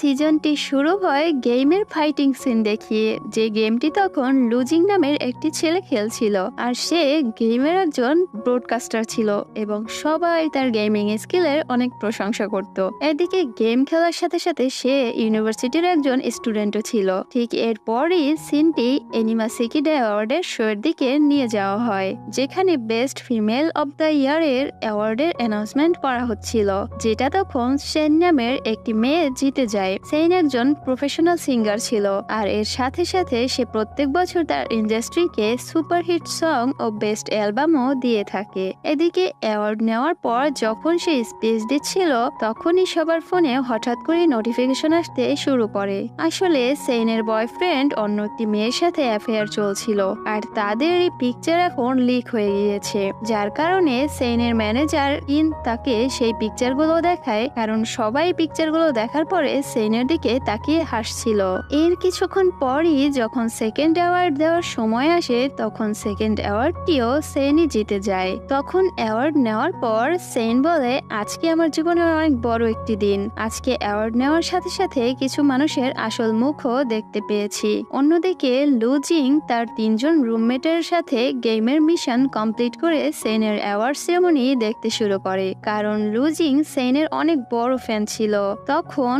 সিজনটি শুরু হয় গেমের ফাইটিং সিন দেখিয়ে, যে গেমটি তখন লুজিং নামের একটি ছেলে খেলছিল, আর সে গেমের একজন ব্রডকাস্টার ছিল, এবং সবাই তার গেমিং স্কিলের অনেক প্রশংসা করত। এদিকে গেম খেলার সাথে সাথে সে ইউনিভার্সিটির একজন স্টুডেন্টও ছিল। ঠিক এরপরই সিনটি এনিমা সিকিড অ্যাওয়ার্ডের শোয়ের দিকে নিয়ে যাওয়া হয়, যেখানে best female of the year এর অ্যাওয়ার্ডের অ্যানাউন্সমেন্ট করা হচ্ছিল, যেটা তখন সেন নামের একটি মেয়ে জিতে যায়। সেন একজন প্রফেশনাল সিঙ্গার ছিল আর এর সাথে সাথে সে প্রত্যেক বছর তার ইন্ডাস্ট্রিকে সুপারহিট সং ও বেস্ট অ্যালবামও দিয়ে থাকে। এদিকে অ্যাওয়ার্ড নেওয়ার পর যখন সে স্পিচ দিচ্ছিল, তখনই সবার ফোনে হঠাৎ করে নোটিফিকেশন আসতে শুরু করে। আসলে সেইনের বয়ফ্রেন্ড অন্য একটি মেয়ের সাথে অ্যাফেয়ার চলছিল আর তাদের এই পিকচার এখন লিক হয়ে গিয়েছে। যার কারণে সেইনের ম্যানেজার ইন তাকে সেই পিকচারগুলো দেখায়, কারণ সবাই পিকচারগুলো দেখার পরে সেইনের দিকে তাকিয়ে হাসছিল। এর কিছুক্ষণ পরই যখন সেকেন্ড অ্যাওয়ার্ড দেওয়ার সময় আসে, তখন সেকেন্ড অ্যাওয়ার্ডটিও সেনই জিতে যায়। তখন অ্যাওয়ার্ড নেওয়ার পর সেন বলে, আজকে আমার জীবনের অনেক বড় একটি দিন। আজকে অ্যাওয়ার্ড নেওয়ার সাথে সাথে কিছু মানুষের আসল মুখও দেখতে পেয়েছি। অন্যদিকে লুজিং তার তিনজন রুমমেটের সাথে গেমের মিশন কমপ্লিট করে সেনের অ্যাওয়ার্ড সেরেমনি দেখতে শুরু করে। কারণ লুজিং সেনের অনেক বড় ফ্যান ছিল। তখন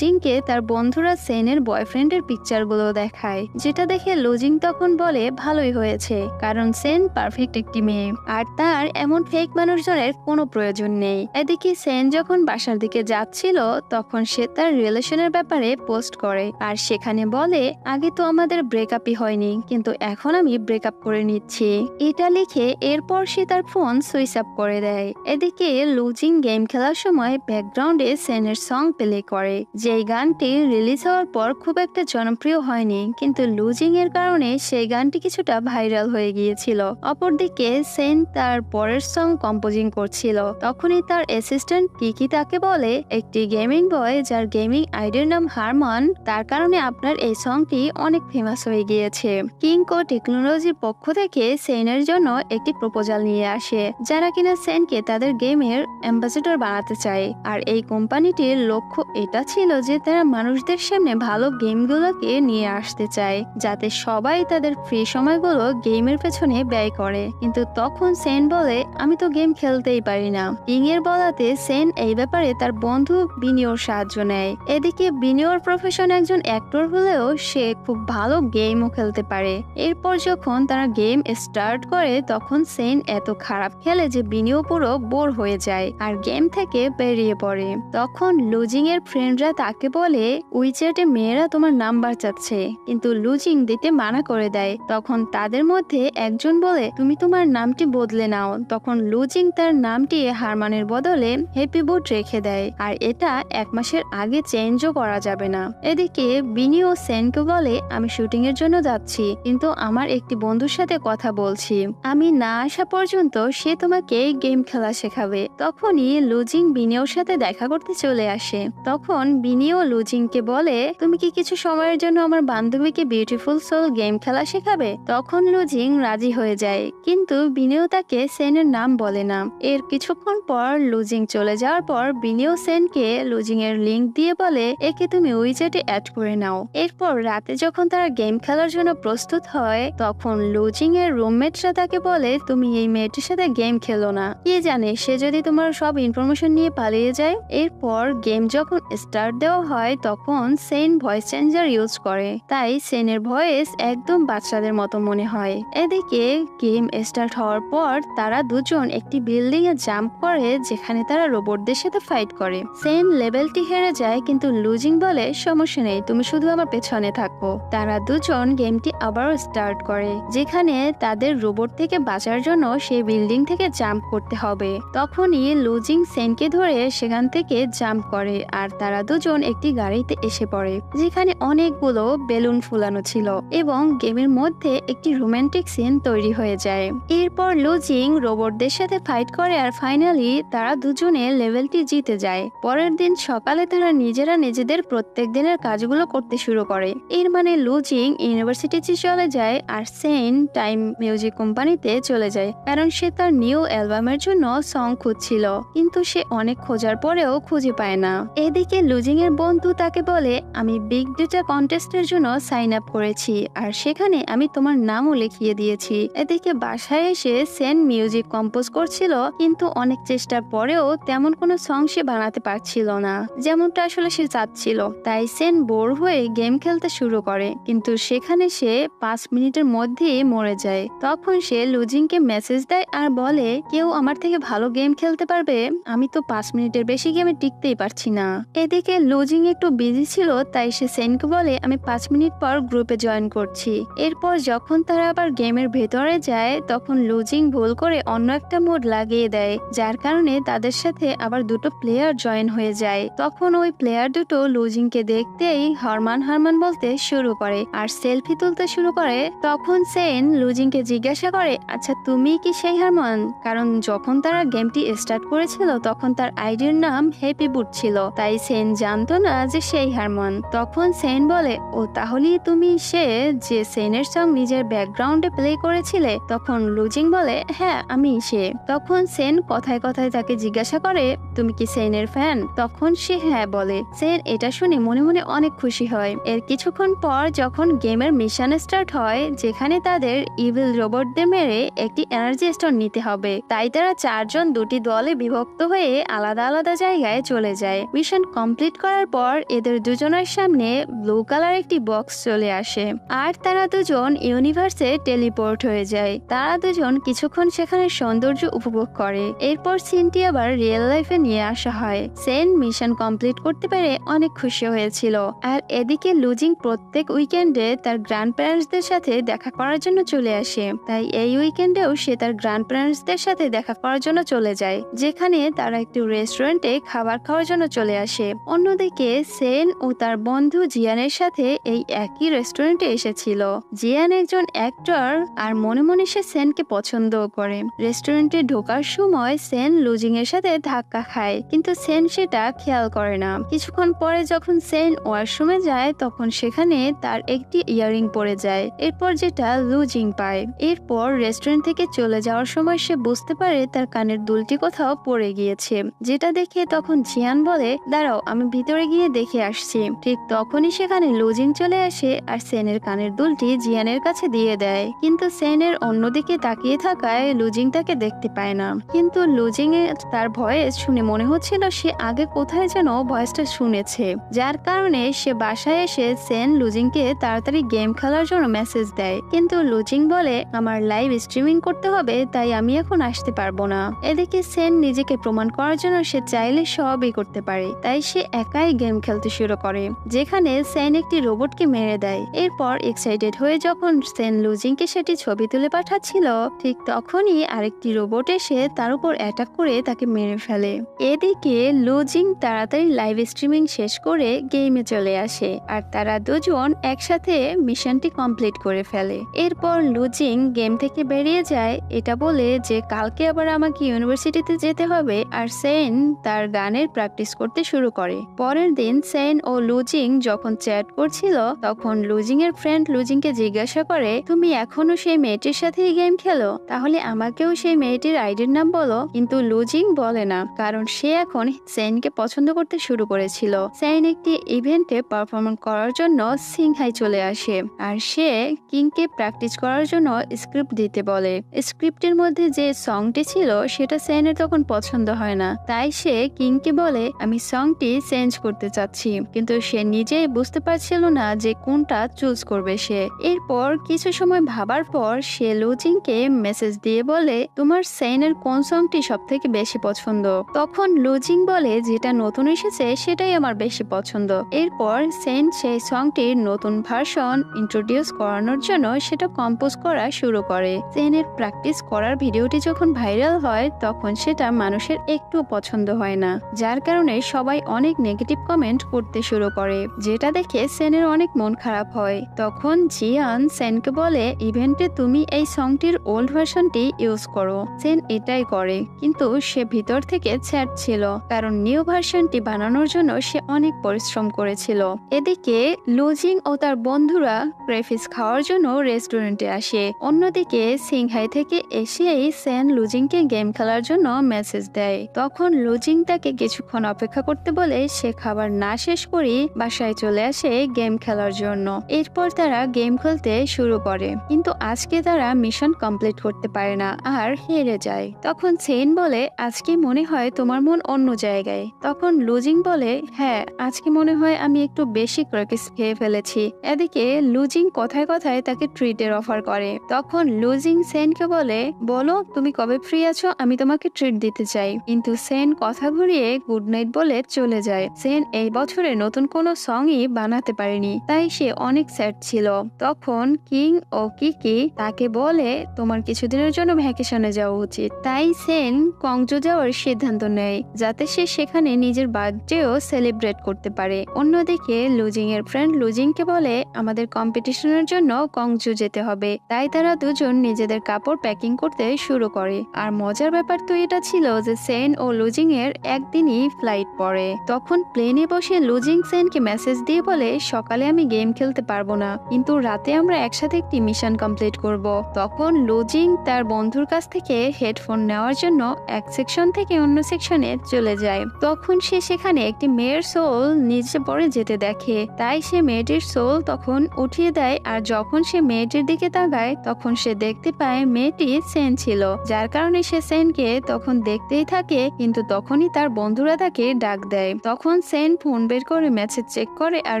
লুজিংকে তার বন্ধুরা সেনের বয়ফ্রেন্ডের পিকচারগুলো দেখায়, যেটা দেখে লুজিং তখন বলে, ভালোই হয়েছে। কারণ সেন পারফেক্ট একটি মেয়ে, আর তার এমন ফেক মানুষজনের কোনো প্রয়োজন নেই। এদিকে সেন যখন বাসার দিকে যাচ্ছিল, তখন সে তার রিলেশনের ব্যাপারে পোস্ট করে, আর সেখানে বলে, আগে তো আমাদের ব্রেকআপই হয়নি, কিন্তু এখন আমি ব্রেকআপ করে নিচ্ছি। এটা লিখে এরপর সে তার ফোন সুইচ আপ করে দেয়। এদিকে লুজিং গেম খেলার সময় ব্যাকগ্রাউন্ডে সেনের সং প্লে করে যেই গানটি রিলিজ হওয়ার পর খুব একটা জনপ্রিয় হয়নি, কিন্তু লুজিং এর কারণে সেই গানটি কিছুটা ভাইরাল হয়ে গিয়েছিল। অপরদিকে সেন তার পরের সং কম্পোজিং করছিল। তখনই তার অ্যাসিস্ট্যান্ট কিকি তাকে বলে, একটি গেমিং বয় যার গেমিং আইডির নাম হারমান, তার কারণে আপনার এই সংটি অনেক ফেমাস হয়ে গিয়েছে। কিংকো টেকনোলজির পক্ষ থেকে সেনের জন্য একটি প্রপোজাল নিয়ে আসে, যারা কিনা সেনকে তাদের গেমের অ্যাম্বাসেডর বানাতে চায়। আর এই কোম্পানিটির লক্ষ্য এটা ছিল যে তারা মানুষদের সামনে ভালো গেমগুলোকে নিয়ে আসতে চায়, যাতে সবাই তাদের ফ্রি সময়গুলো গেমের পেছনে ব্যয় করে। কিন্তু তখন সেন বলে, আমি তো গেম খেলতেই পারি না। ইং এর বলাতে সেন এই ব্যাপারে তার বন্ধু বিনিয়োর সাহায্য নেয়। এদিকে বিনিয়োর প্রফেশন একজন অ্যাক্টর হলেও সে খুব ভালো গেমও খেলতে পারে। এরপর যখন তারা গেম স্টার্ট করে, তখন সেন এত খারাপ খেলে যে বিনিয়োগ পুরো বোর হয়ে যায় আর গেম থেকে বেরিয়ে পড়ে। তখন লুজিং এর ফ্রেন্ডরা তাকে বলে উইচ্যাটে মেয়েরা তোমার নাম্বার চাচ্ছে, কিন্তু লুজিং দিতে মানা করে দেয়। তখন তাদের মধ্যে একজন বলে, তুমি তোমার নামটি বদলে নাও। তখন লুজিং তার নামটি হারমানের বদলে হ্যাপি বুট রেখে দেয়, আর এটা এক মাসের আগে চেঞ্জও করা যাবে না। এদিকে বিনি ও সেনকে বলে, আমি শুটিং এর জন্য যাচ্ছি, কিন্তু আমার একটি বন্ধুর সাথে কথা বলছি। আমি না আসা পর্যন্ত সে তোমাকে গেম খেলা শেখাবে। তখনই লুজিং বিনিয়োর সাথে দেখা করতে চলে আসে। তখন বিনিও লুজিংকে বলে, তুমি কি কিছু সময়ের জন্য আমার বান্ধবীকে বিউটিফুল সোল গেম খেলা শেখাবে? তখন লুজিং রাজি হয়ে যায়। কিন্তু বিনিও তাকে সেনের নাম বলে না। এর কিছুক্ষণ পর লুজিং চলে যাওয়ার পর বিনিও সেনকে লুজিং এর লিঙ্ক দিয়ে বলে, একে তুমি উইজেটে অ্যাড করে নাও। এরপর রাতে যখন তারা গেম খেলার জন্য প্রস্তুত হয়, তখন লুজিং এর রুমমেটরা তাকে বলে, তুমি এই মেয়েটির সাথে গেম খেলো না। কে জানে সে যদি তোমার সব ইনফরমেশন নিয়ে পালিয়ে যায়? এরপর গেম যখন স্টার্ট দেওয়া হয় তখন সেন ভয়েস চেঞ্জার ইউজ করে। তাই সেনের ভয়েস একদম বাচ্চাদের মতো মনে হয়। এদিকে গেম স্টার্ট হওয়ার পর তারা দুজন একটি বিল্ডিং এ জাম্প করে যেখানে তারা রোবটদের সাথে ফাইট করে। সেন লেভেলটি হেরে যায় কিন্তু লুজিং বলে সমস্যা নেই, তুমি শুধু আমার পেছনে থাকো। তারা দুজন গেমটি আবারও স্টার্ট করে, যেখানে তাদের রোবট থেকে বাঁচার জন্য সেই বিল্ডিং থেকে জাম্প করতে হবে। তখনই লুজিং সেনকে ধরে সেখান থেকে জাম্প করে, আর তারা দুজন একটি গাড়িতে এসে পড়ে, যেখানে অনেকগুলো বেলুন ফুলানো ছিল এবং গেমের মধ্যে একটি রোমান্টিক সিন তৈরি হয়ে যায়। এরপর লুজিং রোবটদের সাথে ফাইট করে আর ফাইনালি তারা দুজনে লেভেলটি জিতে যায়। পরের দিন সকালে তারা নিজেরা নিজেদের প্রত্যেক দিনের কাজগুলো করতে শুরু করে। এর মানে লুজিং ইউনিভার্সিটিতে চলে যায় আর সেন টাইম মিউজিক কোম্পানিতে চলে যায়, কারণ সে তার নিউ অ্যালবামের জন্য সং খুঁজছিল। কিন্তু সে অনেক খোঁজার পরেও খুঁজে পায় না। এদিকে লুজিং এর সেনের বন্ধু তাকে বলে, আমি বিগ ডেটা কন্টেস্টের জন্য সাইন আপ করেছি, আর সেখানে আমি তোমার নামও লিখিয়ে দিয়েছি। এদিকে বাসায় এসে সেন মিউজিক কম্পোজ করছিল, কিন্তু অনেক চেষ্টার পরেও তেমন কোনো সং সে বানাতে পারছিল না। যেমনটা আসলে সে চাচ্ছিল। তাই সেন বোর হয়ে গেম খেলতে শুরু করে, কিন্তু সেখানে সে পাঁচ মিনিটের মধ্যেই মরে যায়। তখন সে লুজিংকে মেসেজ দেয় আর বলে, কেউ আমার থেকে ভালো গেম খেলতে পারবে? আমি তো পাঁচ মিনিটের বেশি গেমে টিকতেই পারছি না। এদিকে লুজিং একটু বিজি ছিল, তাই সে সেনকে বলে, আমি পাঁচ মিনিট পর গ্রুপে জয়েন করছি। এরপর যখন তারা আবার গেমের ভেতরে যায়, তখন লুজিং ভুল করে অন্য একটা মোড লাগিয়ে দেয়, যার কারণে তাদের সাথে আবার দুটো প্লেয়ার জয়েন হয়ে যায়। তখন ওই প্লেয়ার দুটো লুজিংকে দেখতেই হারমান হারমান বলতে শুরু করে আর সেলফি তুলতে শুরু করে। তখন সেন লুজিংকে জিজ্ঞাসা করে আচ্ছা তুমি কি সেই হারমান? কারণ যখন তারা গেমটি স্টার্ট করেছিল, তখন তার আইডির নাম হ্যাপি বুট ছিল, তাই সেন জানতো না যে সেই হারমান। তখন সেন বলে, ও তাহলেই তুমি সে যে সেনের সং নিজের ব্যাকগ্রাউন্ডে প্লে করেছিলে? তখন লুজিং বলে হ্যাঁ আমি সে। তখন সেন কথায় কথায় তাকে জিজ্ঞাসা করে, তুমি কি সেনের ফ্যান তখন সে হ্যাঁ বলে। সেন এটা শুনে মনে মনে অনেক খুশি হয়। এর কিছুক্ষণ পর যখন গেমের মিশন স্টার্ট হয়, যেখানে তাদের ইভিল রোবটদের মেরে একটি এনার্জি স্টোর নিতে হবে। তাই তারা চারজন দুটি দলে বিভক্ত হয়ে আলাদা আলাদা জায়গায় চলে যায়। মিশন কমপ্লিট করার পর এদের দুজনের সামনে ব্লু কালার একটি বক্স চলে আসে। আর তারা দুজন ইউনিভার্সে টেলিপোর্ট হয়ে যায়। তারা দুজন কিছুক্ষণ সেখানে সৌন্দর্য উপভোগ করে। এরপর সিনটি আবার রিয়েল লাইফে নিয়ে আসা হয়। সেন মিশন কমপ্লিট করতে পেরে অনেক খুশি হয়েছিল। আর এদিকে লুজিং প্রত্যেক উইকেন্ডে তার গ্র্যান্ড প্যারেন্টসদের সাথে দেখা করার জন্য চলে আসে। তাই এই উইকেন্ডেও সে তার গ্র্যান্ড প্যারেন্টসদের সাথে দেখা করার জন্য চলে যায়। যেখানে তারা একটি রেস্টুরেন্টে খাবার খাওয়ার জন্য চলে আসে। অন্যদিকে সেন ও তার বন্ধু জিয়ানের সাথে এই একই রেস্টুরেন্টে এসেছিল। জিয়ান একজন অ্যাক্টর আর মনে মনে সে সেনকে পছন্দও করে। রেস্টুরেন্টে ঢোকার সময় সেন লুজিং এর সাথে ধাক্কা খায়, কিন্তু সেন সেটা খেয়াল করে না। কিছুক্ষণ পরে যখন সেন ওয়াশরুমে যায়, তখন সেখানে তার একটি ইয়ারিং পড়ে যায়, এরপর যেটা লুজিং পায়। এরপর রেস্টুরেন্ট থেকে চলে যাওয়ার সময় সে বুঝতে পারে তার কানের দুলটি কোথাও পড়ে গিয়েছে। যেটা দেখে তখন জিয়ান বলে, দাঁড়াও, আমি ভিতরে গিয়ে দেখে আসছি। ঠিক তখনই সেখানে লুজিং চলে আসে আর সেনের কানের দুলটি জিয়ানের কাছে দিয়ে দেয়। কিন্তু সেনের অন্যদিকে তাকিয়ে থাকায় লুজিং তাকে দেখতে পায় না। কিন্তু লুজিং এর তার ভয়েস শুনে মনে হচ্ছিল সে আগে কোথায় যেন ভয়েসটা শুনেছে। যার কারণে সে বাসায় এসে সেন লুজিংকে তাড়াতাড়ি গেম খেলার জন্য মেসেজ দেয়। কিন্তু লুজিং বলে, আমার লাইভ স্ট্রিমিং করতে হবে, তাই আমি এখন আসতে পারব না। এদিকে সেন নিজেকে প্রমাণ করার জন্য সে চাইলে সবই করতে পারে। তাই সে একাই গেম খেলতে শুরু করে, যেখানে সেন একটি রোবটকে মেরে দেয়। এরপর এক্সাইটেড হয়ে যখন সেন লুজিংকে সেটি ছবি তুলে পাঠাচ্ছিল, ঠিক তখনই আরেকটি রোবট এসে তার উপর অ্যাটাক করে তাকে মেরে ফেলে। এদিকে লুজিং তাড়াতাড়ি লাইভ স্ট্রিমিং শেষ করে গেমে চলে আসে, আর তারা দুজন একসাথে মিশনটি কমপ্লিট করে ফেলে। এরপর লুজিং গেম থেকে বেরিয়ে যায়, এটা বলে যে, কালকে আবার আমাকে ইউনিভার্সিটিতে যেতে হবে। আর সেন তার গানের প্র্যাকটিস করতে শুরু করে। পরের দিন সেন ও লুজিং যখন চ্যাট করছিল, তখন লুজিং এর ফ্রেন্ড লুজিংকে জিজ্ঞাসা করে, তুমি এখনও সেই মেয়েটির সাথেই গেম খেলো? তাহলে আমাকেও সেই মেয়েটির আইডির নাম বলো। কিন্তু লুজিং বলে না, কারণ সে এখন সেনকে পছন্দ করতে শুরু করেছিল। সেন একটি ইভেন্টে পারফরমেন্স করার জন্য সিংহাই চলে আসে, আর সে কিংকে প্র্যাকটিস করার জন্য স্ক্রিপ্ট দিতে বলে। স্ক্রিপ্টের মধ্যে যে সংটি ছিল, সেটা সেনের তখন পছন্দ হয় না। তাই সে কিংকে বলে, আমি সংটি চেঞ্জ করতে চাচ্ছি। কিন্তু সে নিজেই বুঝতে পারছিল না যে কোনটা চুজ করবে সে। এরপর কিছু সময় ভাবার পর সে লুজিংকে মেসেজ দিয়ে বলে, তোমার সেনের কোন সংটি সব থেকে বেশি পছন্দ? তখন লুজিং বলে, যেটা নতুন এসেছে, সেটাই আমার বেশি পছন্দ। এরপর সেন সেই সংটির নতুন ভার্সন ইন্ট্রোডিউস করানোর জন্য সেটা কম্পোজ করা শুরু করে। সেনের প্র্যাকটিস করার ভিডিওটি যখন ভাইরাল হয়, তখন সেটা মানুষের একটু পছন্দ হয় না। যার কারণে সবাই অনেক নেগেটিভ কমেন্ট করতে শুরু করে। যেটা দেখে সেনের অনেক মন খারাপ হয়। তখন জিয়ান সেনকে বলে, ইভেন্টে তুমি এই সংটির ওল্ড ভার্সনটি ইউজ করো। সেন এটাই করে। কিন্তু সে ভিতর থেকে চ্যাট ছিল, কারণ নিউ ভার্সনটি বানানোর জন্য সে অনেক পরিশ্রম করেছিল। এদিকে লুজিং ও তার বন্ধুরা ক্রেফিস খাওয়ার জন্য রেস্টুরেন্টে আসে। অন্যদিকে সিংহাই থেকে এসেই সেন লুজিংকে গেম খেলার জন্য মেসেজ দেয়। তখন লুজিং তাকে কিছুক্ষণ অপেক্ষা করতে বলে, সে খাবার না শেষ করেই বাসায় চলে আসে গেম খেলার জন্য। এরপর তারা গেম খেলতে শুরু করে। কিন্তু আজকে তারা মিশন কমপ্লিট করতে পারে না আর হেরে যায়। তখন সেন বলে, আজকে মনে হয় তোমার মন অন্য জায়গায়। তখন লুজিং বলে হ্যাঁ আজকে মনে হয় আমি একটু বেশি ক্র্যাকিস খেয়ে ফেলেছি। এদিকে লুজিং কথায় কথায় তাকে ট্রিটের অফার করে। তখন লুজিং সেনকে বলে, বলো, তুমি কবে ফ্রি আছো? আমি তোমাকে ট্রিট দিতে চাই। কিন্তু সেন কথা ঘুরিয়ে গুড নাইট বলে চলে যায়। সেন এই বছরে নতুন কোনো সংই বানাতে পারেনি, তাই সে অনেক স্যাড ছিল। তখন কিং ও কিকি তাকে বলে, তোমার কিছুদিনের জন্য ভ্যাকেশনে যাওয়া উচিত। তাই সেন কংজো যাওয়ার সিদ্ধান্ত নেয়, যাতে সে সেখানে নিজের বার্থডেও সেলিব্রেট করতে পারে। অন্যদিকে লুজিং এর ফ্রেন্ড লুজিংকে বলে, আমাদের কম্পিটিশনের জন্য কংজু যেতে হবে। তাই তারা দুজন নিজেদের কাপড় প্যাকিং করতে শুরু করে। আর মজার ব্যাপার তো এটা ছিল যে সেন ও লুজিং এর একদিনই ফ্লাইট পড়ে। তখন প্লেনে বসে লুজিং সেনকে মেসেজ দিয়ে বলে, সকালে আমি গেম খেলতে পারব না। কিন্তু রাতে আমরা একসাথে একটি মিশন কমপ্লিট করব। তখন লুজিং তার বন্ধুর কাছ থেকে হেডফোন নেওয়ার জন্য এক সেকশন থেকে অন্য সেকশনে চলে যায়। তখন সে সেখানে একটি মেয়ের সোল নিচে পড়ে যেতে দেখে। তাই সে মেয়েটির সোল তখন উঠিয়ে দেয় আর যখন সে মেয়েটির দিকে তাকায়, তখন সে দেখতে পায় মেয়েটি সেন ছিল। যার কারণে সে সেনকে তখন দেখতেই থাকে, কিন্তু তখনই তার বন্ধুরা তাকে ডাক দেয়। তখন সেন ফোন বের করে মেসেজ চেক করে আর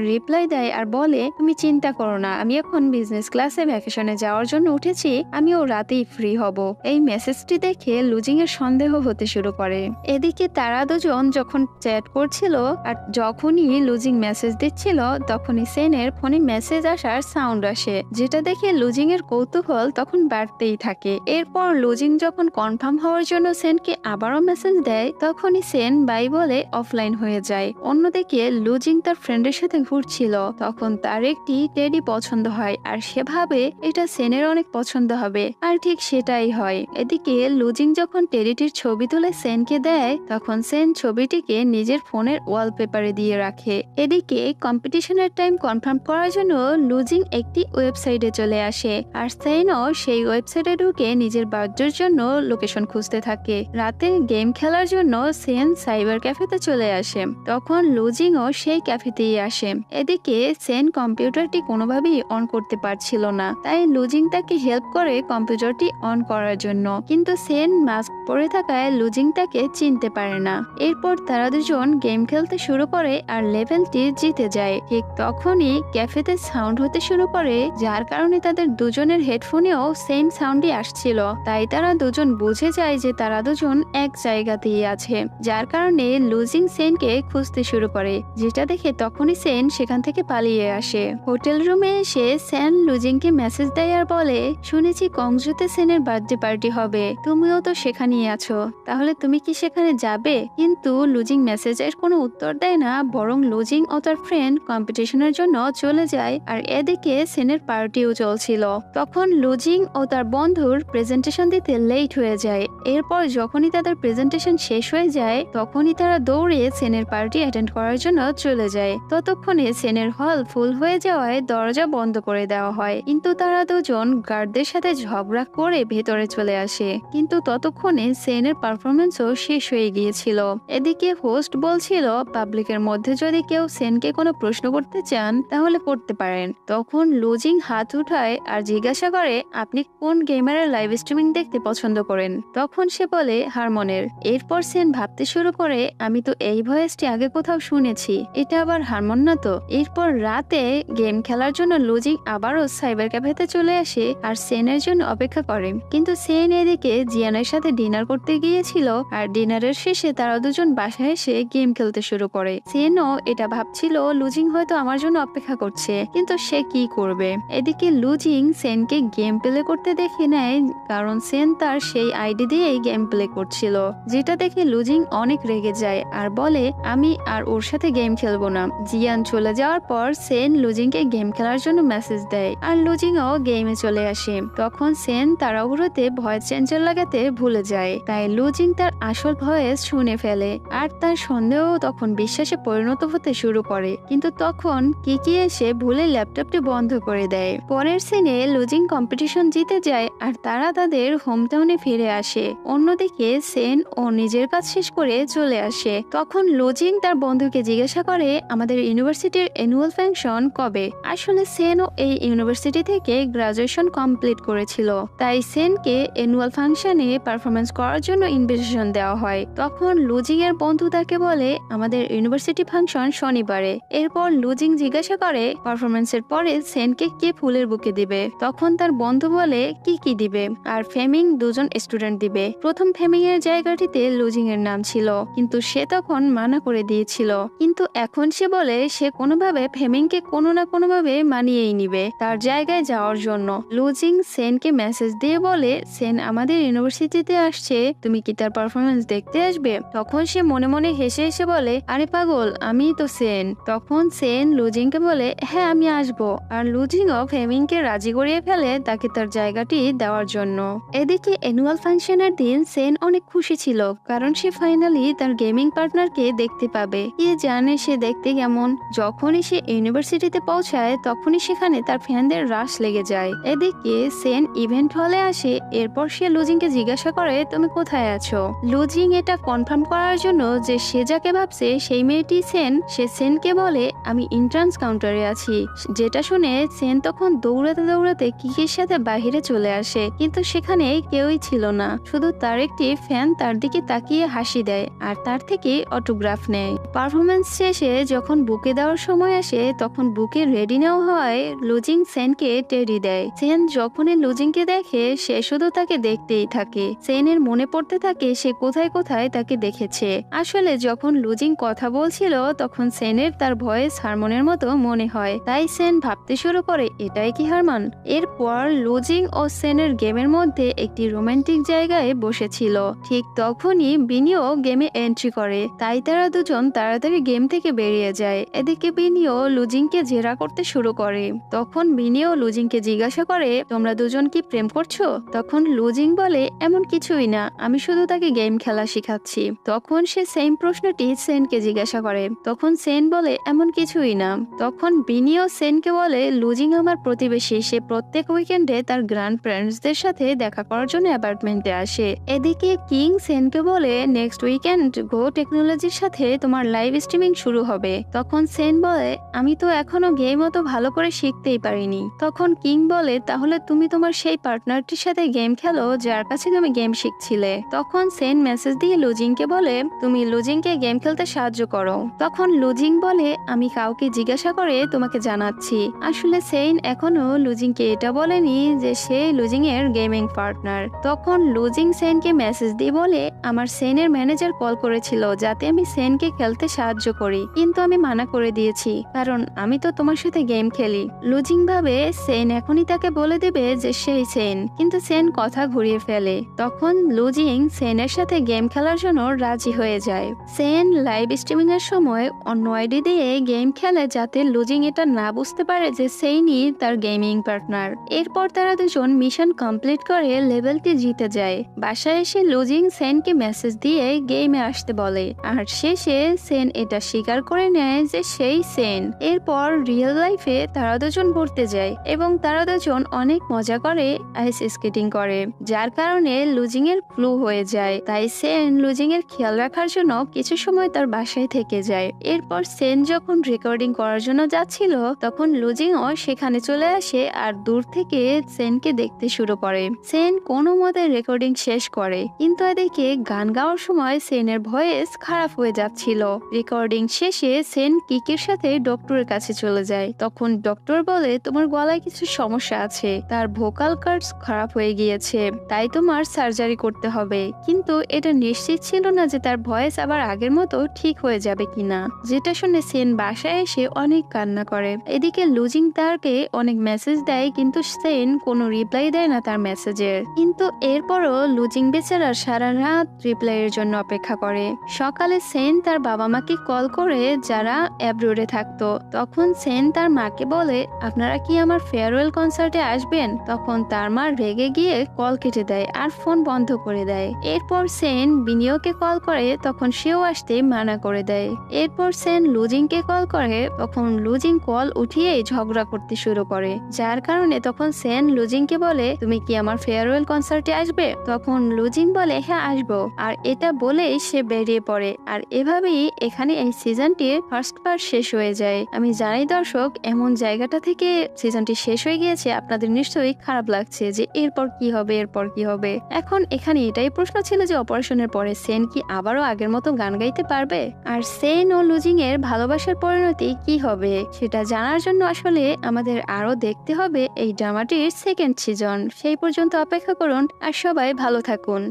রিপ্লাই দেয় আর বলে, তুমি চিন্তা করো না, আমি এখন বিজনেস ক্লাসে ভ্যাকেশনে যাওয়ার জন্য উঠেছি আমিও রাতেই ফ্রি হব। এই মেসেজটি দেখে লুজিং এর সন্দেহ হতে শুরু করে। এদিকে তারা দুজন যখন চ্যাট করছিল আর যখনই লুজিং মেসেজ দিচ্ছিল, তখনই সেনের ফোনে মেসেজ আসার সাউন্ড আসে, যেটা দেখে লুজিং এর কৌতূহল তখন বাড়তেই থাকে। এরপর লুজিং যখন কনফার্ম হওয়ার জন্য সেনকে আবারও মেসেজ দেয়, তখনই সেন বাই বলে অফলাইন হয়ে যায়। অন্যদিকে লুজিং তার ফ্রেন্ডের সাথে ঘুরছিল। তখন তার একটি টেডি পছন্দ হয় আর সে ভাবে এটা সেনের অনেক পছন্দ হবে। আর ঠিক সেটাই হয়। এদিকে লুজিং যখন টেডিটির ছবি তুলে সেনকে দেয়, তখন সেন ছবিটিকে নিজের ফোনের ওয়ালপেপারে দিয়ে রাখে। এদিকে কম্পিটিশনের টাইম কনফার্ম করার জন্য লুজিং একটি ওয়েবসাইটে চলে আসে আর সেনও সেই ওয়েবসাইটে ঢুকে নিজের বার্থডের জন্য লোকেশন খুঁজতে থাকে। রাতে গেম খেলার জন্য সেন সাইবার ক্যাফেতে চলে আসে। তখন লুজিংও সেই ক্যাফেতেই আসে। এদিকে সেন কম্পিউটারটি কোনোভাবেই অন করতে পারছিল না। তাই লুজিং তাকে হেল্প করে কম্পিউটারটি অন করার জন্য। কিন্তু সেন মাস্ক পরে থাকায় লুজিং তাকে চিনতে পারে না। এরপর তারা দুজন গেম খেলতে শুরু করে আর লেভেলটি জিতে যায়। ঠিক তখনই ক্যাফেতে সাউন্ড হতে শুরু করে, যার কারণে তাদের দুজনের হেডফোনেও সেম সাউন্ডই আসছিল। তাই তারা দুজন বুঝে যায় যে তারা দুজন এক জায়গাতেই আছে। যার কারণে লুজিং সেনকে খুঁজতে শুরু করে। যেটা দেখে তখনই সেন সেখান থেকে পালিয়ে আসে। হোটেল রুমে এসে সেন লুজিংকে মেসেজ দেয় আর বলে, শুনেছি কংজুতে সেনের বার্থডে পার্টি হবে। তুমিও তো সেখানেই আছো। তাহলে তুমি কি সেখানে যাবে? কিন্তু লুজিং মেসেজের কোনো উত্তর দেয় না, বরং লুজিং ও তার ফ্রেন্ড কম্পিটিশনের জন্য চলে যায় আর এদিকে সেনের পার্টিও চলছিল। তখন লুজিং ও তার বন্ধুর প্রেজেন্টেশন দিতে লেট হয়ে যায়। এরপর যখনই তাদের প্রেজেন্টেশন শেষ হয়ে যায়, তখনই তারা দৌড়ে সেনের পার্টি অ্যাটেন্ড করার জন্য চলে যায়। ততক্ষণে সেনের হল ফুল হয়ে যাওয়ায় দরজা বন্ধ করে দেওয়া হয়। কিন্তু তারা দুজন গার্ডদের সাথে ঝগড়া করে ভেতরে চলে আসে। কিন্তু ততক্ষণে সেনের পারফরমেন্সও শেষ হয়ে গিয়েছিল। এদিকে হোস্ট বলছিল, পাবলিকের মধ্যে যদি কেউ সেনকে কোনো প্রশ্ন করতে চান, তাহলে করতে পারেন। তখন লুজিং হাত উঠায় আর জিজ্ঞাসা করে, আপনি কোন গেমারের লাইভ স্ট্রিমিং দেখতে পছন্দ করেন? তখন সে বলে, হারমনের। এরপর সেন ভাবতে শুরু করে, আমি তো এই ভয়েসটি আগে কোথাও শুনেছি। এটা আবার হারমোন না তো? এরপর রাতে গেম খেলার জন্য লুজিং আবারও সাইবার ক্যাফেতে চলে আসে আর সেনের জন্য অপেক্ষা করে। কিন্তু সেন এদিকে জিয়ানের সাথে ডিনার করতে গিয়েছিল আর ডিনারের শেষে তারা দুজন বাসায় এসে গেম খেলতে শুরু করে। সেনও এটা ভাবছিল, লুজিং হয়তো আমার জন্য অপেক্ষা করছে, কিন্তু সে কি করবে? এদিকে লুজিং সেনকে গেম প্লে করতে দেখে নেয়, কারণ সেন তার সেই আইডি দিয়েই গেম প্লে করছিল, যেটা দেখে লুজিং অনেক রেগে যায় আর বলে, আমি আর ওর সাথে গেম খেলব না। জিয়ান চলে যাওয়ার পর সেন লুজিংকে গেম খেলার জন্য মেসেজ দেয় আর লুজিংও গেমে চলে আসে। তখন সেন তাড়াহুড়োতে ভয়েস চেঞ্জার লাগাতে ভুলে যায়। তাই লুজিং তার আসল ভয়েস শুনে ফেলে আর তার সন্দেহ তখন বিশ্বাসে পরিণত হতে শুরু করে। কিন্তু তখন কিকি এসে ভুলে ল্যাপটপটি বন্ধ করে দেয়। পরের সিনে লুজিং কম্পিটিশন জিতে যায় আর তারা তাদের হোমটাউনে ফিরে আসে। অন্যদিকে সেন ও নিজের কাজ শেষ করে চলে আসে। তখন লুজিং তার বন্ধুকে জিজ্ঞাসা করে, আমাদের ইউনিভার্সিটির অ্যানুয়াল ফাংশন কবে? আসলে সেনও এই ইউনিভার্সিটি থেকে গ্রাজুয়েশন কমপ্লিট করেছিল। তাই সেনকে অ্যানুয়াল ফাংশনে পারফরমেন্স করার জন্য ইনভিটেশন দেওয়া হয়। তখন লুজিং এর বন্ধু তাকে বলে, আমাদের ইউনিভার্সিটি ফাংশন শনিবারে। এরপর লুজিং জিজ্ঞাসা করে পারফরমেন্সের পরে সেনকে কে ফুলের বুকে দিবে? তখন তার বন্ধু বলে, কি কি দিবে? আর ফেমিং দুজন স্টুডেন্ট দিবে। প্রথম ফেমিং এর জায়গাটিতে লুজিং এর নাম ছিল। কিন্তু সে তখন মানা করে দিয়েছিল। কিন্তু এখন সে বলে সে কোনোভাবে ফেমিংকে কোনো না কোনোভাবে মানিয়েই নিবে তার জায়গায় যাওয়ার জন্য। লুজিং সেনকে মেসেজ দিয়ে বলে, সেন, আমাদের ইউনিভার্সিটিতে আসছে। তুমি কি তার পারফরমেন্স দেখতে আসবে? তখন সে মনে মনে হেসে হেসে বলে, আরে পাগল, আমি তো সেন। তখন সেন লুজিংকে বলে হ্যাঁ আমি আসব। আর লুজিংও ফেমিংকে রাজি করিয়ে ফেলে তাকে তার জায়গাটি দেওয়ার জন্য। এদিকে অ্যানুয়াল ফাংশনের দিন সেন অনেক খুশি ছিল, কারণ সে ফাইনালি তার গেমিং পার্টনারকে দেখতে পাবে। কে জানে সে দেখতে কেমন। যখনই সে ইউনিভার্সিটিতে পৌঁছায়, তখনই সেখানে তার ফ্যানদের রাশ লেগে যায়। এদিকে সেন ইভেন্ট হলে আসে, এরপর সে লুজিংকে জিজ্ঞাসা করে, তুমি কোথায় আছো? লুজিং এটা কনফার্ম করার জন্য যে সে যাকে ভাবছে, সেই মেয়েটি সেন, সে সেনকে বলে, আমি এন্ট্রান্স কাউন্টারে আছি। যেটা শুনে সেন তখন দৌড়াতে দৌড়াতে কিকের সাথে বাহিরে চলে আসে, কিন্তু সেখানে কেউই ছিল না। শুধু তার একটি ফ্যান তার দিকে তাকিয়ে হাসি দেয়, আর তার থেকে অটোগ্রাফ নেয়। পারফরমেন্স শেষে যখন বুকে দেওয়ার সময় আসে, তখন বুকে রেডি নেওয়া হয় লুজিং সেনকে টেডি দেয়। সেন যখনই লুজিংকে দেখে, সে শুধু তাকে দেখতেই থাকে। সেনের মনে পড়তে থাকে সে কোথায় কোথায় তাকে দেখেছে। আসলে যখন লুজিং কথা বলছিল, তখন সেনের তার ভয়েস হারমোনের মতো মনে হয়। তাই সেন ভাবতে শুরু করে, এটাই কি হারমান? এরপর লুজিং ও সেনের গেমের মধ্যে একটি রোমান্টিক জায়গায় বসেছিল। ঠিক তখনই বিনিও গেমে এন্ট্রি করে। তাই তারা দুজন তাড়াতাড়ি গেম থেকে বেরিয়ে যায়। এদিকে বিনিও লুজিংকে জেরা করতে শুরু করে। তখন বিনিও লুজিংকে জিজ্ঞাসা করে, তোমরা দুজন কি প্রেম করছ? তখন লুজিং বলে, এমন কিছুই না। আমি শুধু তাকে গেম খেলা শিখাচ্ছি। তখন সে সেম প্রশ্নটি সেনকে জিজ্ঞাসা করে। তখন সেন বলে, এমন কিছুই না। তখন বিনিও সেনকে বলে, লুজিং আমার প্রতিবেশী। সে প্রত্যেক উইকেন্ডে তার গ্র্যান্ড প্যারেন্টসদের সাথে দেখা করার জন্য অ্যাপার্টমেন্টে আসে। এদিকে কিং সেনকে বলে নেক্সট উইকেন্ড গো টেকনোলজির সাথে তোমার লাইভ স্ট্রিমিং শুরু হবে। তখন সেন বলে, আমি তো এখনও গেম অত ভালো করে শিখতেই পারিনি। তখন কিং বলে, তাহলে তুমি তোমার সেই পার্টনারটির সাথে গেম খেলো, যার কাছে তুমি গেম শিখছিলে। তখন সেন মেসেজ দিয়ে লুজিংকে বলে, তুমি লুজিংকে গেম খেলতে সাহায্য করো। তখন লুজিং বলে, আমি কাউকে জিজ্ঞাসা করে তোমাকে জানাচ্ছি। আসলে সেইন এখনও লুজিংকে এটা বলেনি যে সে লুজিং এর গেমিং পার্টনার তখন লুজিং সেনকে মেসেজ দিয়ে বলে, আমার সেনের ম্যানেজার কল করেছিল, যাতে আমি সেনকে খেলতে সাহায্য করি। কিন্তু আমি মানা করে দিয়েছি। কারণ আমি তো তোমার সাথে গেম খেলি। লুজিং ভাবে সেন এখনই তাকে বলে দেবে যে সেই সেন। কিন্তু সেন কথা ঘুরিয়ে ফেলে। তখন লুজিং সেনের সাথে গেম খেলার জন্য রাজি হয়ে যায়। সেন লাইভ স্ট্রিমিং এর সময় অন্য আইডি দিয়ে গেম খেলে যাতে লুজিং এটা না বুঝতে পারে যে সেইনি তার গেমিং পার্টনার। এরপর তারা দুজন মিশন কমপ্লিট করে লেভেলটি জিতে যায়। বাসায় এসে লুজিং সেনকে মেসেজ দিয়ে গেমে আসতে বলে। আর শেষে সেন এটা স্বীকার করে নেয় যে সেই সেন। এরপর রিয়েল লাইফে তারা দুজন ঘুরতে যায় এবং তারা দুজন অনেক মজা করে আইস স্কেটিং করে, যার কারণে লুজিং এর ফ্লু হয়ে যায়। তাই সেন লুজিং এর খেয়াল রাখার জন্য কিছু সময় তার বাসায় থেকে যায়। এরপর সেন যখন রেকর্ডিং করার জন্য যাচ্ছিল, তখন লুজিংও সেখানে চলে আসে আর দূর থেকে সেনকে দেখতে শুরু করে। সেন কোনো মতে রেকর্ডিং শেষ করে, কিন্তু এদিকে গান গাওয়ার সময় সেনের ভয়েস খারাপ হয়ে যাচ্ছিল। রেকর্ডিং শেষে সেন কিকের সাথে ডক্টরের কাছে চলে যায়। তখন ডক্টর বলে, তোমার গলায় কিছু সমস্যা আছে। তার ভোকাল কার্ডস খারাপ হয়ে গিয়েছে। তাই তোমার সার্জারি করতে হবে। কিন্তু এটা নিশ্চিত ছিল না যে তার ভয়েস আবার আগের মতো ঠিক হয়ে যাবে কিনা। যেটা শুনে সেন বাসায় এসে অনেক কান্না করে। এদিকে লুজিং তারকে অনেক মেসেজ দেয়, কিন্তু সেন কোনো রিপ্লাই দেয় না তার মেসেজের কিন্তু এরপরও লুজিং বেচারা সারা রাত রিপ্লাইয়ের জন্য অপেক্ষা করে। সকালে সেন তার বাবা মাকে কল করে যারা অ্যাব্রোডে থাকতো, তখন সেন তার মাকে বলে, আপনারা কি আমার ফেয়ারওয়েল কনসার্টে আসবেন? তখন তার মা রেগে গিয়ে কল কেটে দেয় আর ফোন বন্ধ করে দেয়। এরপর সেন বিনিয়োগকে কল করে, তখন সেও আসতে মানা করে দেয়। এরপর সেন লুজিংকে কল করে, তখন লুজিং কল উঠিয়েই ঝগড়া করতে শুরু করে। যার কারণে তখন সেন লুজিংকে বলে, তুমি কি আমার ফেয়ারওয়েল কনসার্টে আসবে? তখন লুজিং বলে হ্যাঁ আসব। আর এটা বলেই সে বেরিয়ে পড়ে। আর এভাবেই এরপরই এখানে এই সিজনটির ফার্স্ট পার্ট শেষ হয়ে যায়। আমি জানি দর্শক, এমন জায়গাটা থেকে সিজনটি শেষ হয়ে গিয়েছে, আপনাদের নিশ্চয়ই খারাপ লাগছে যে এরপর কি হবে, এরপর কি হবে। এখন এখানে এটাই প্রশ্ন ছিল যে অপারেশনের পরে সেন কি আবারও আগের মতো গান গাইতে পারবে? আর সেন ও লুজিং এর ভালোবাসার পরিণতি কি হবে, সেটা জানার জন্য আসলে আমাদের আরও দেখতে হবে এই ড্রামাটির সেকেন্ড সিজন সেই পর্যন্ত অপেক্ষা করুন, আর সবাই ভালো থাকুন।